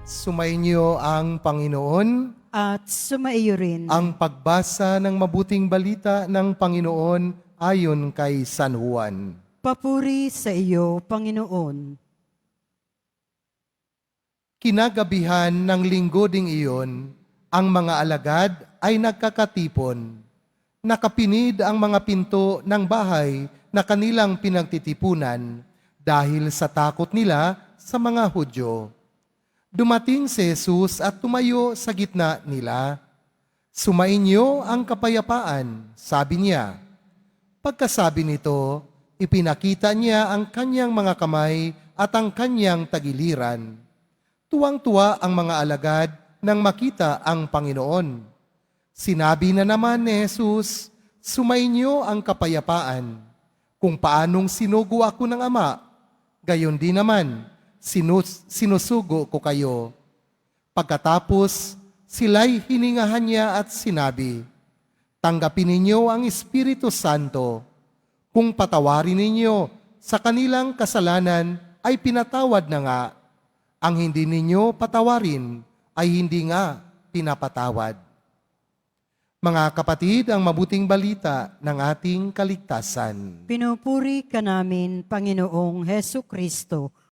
Sumainyo ang Panginoon, at sumaiyo rin. ang pagbasa ng mabuting balita ng Panginoon ayon kay San Juan. Papuri sa iyo, Panginoon. Kinagabihan ng linggo ding iyon, ang mga alagad ay nagkakatipon. Nakapinid ang mga pinto ng bahay na kanilang pinagtitipunan dahil sa takot nila sa mga Hudyo. Dumating si Jesus at tumayo sa gitna nila. Sumainyo ang kapayapaan, sabi niya. Pagkasabi nito, ipinakita niya ang kanyang mga kamay at ang kanyang tagiliran. Tuwang-tuwa ang mga alagad nang makita ang Panginoon. Sinabi na naman ni Jesus, Sumainyo ang kapayapaan. Kung paanong sinugo ako ng Ama, gayon din naman, sinus- sinusugo ko kayo. Pagkatapos, sila'y hiningahan niya at sinabi, Tanggapin ninyo ang Espiritu Santo. Kung patawarin ninyo sa kanilang kasalanan ay pinatawad na nga. Ang hindi ninyo patawarin ay hindi nga pinapatawad. Mga kapatid, ang mabuting balita ng ating kaligtasan. Pinupuri ka namin, Panginoong Heso Kristo.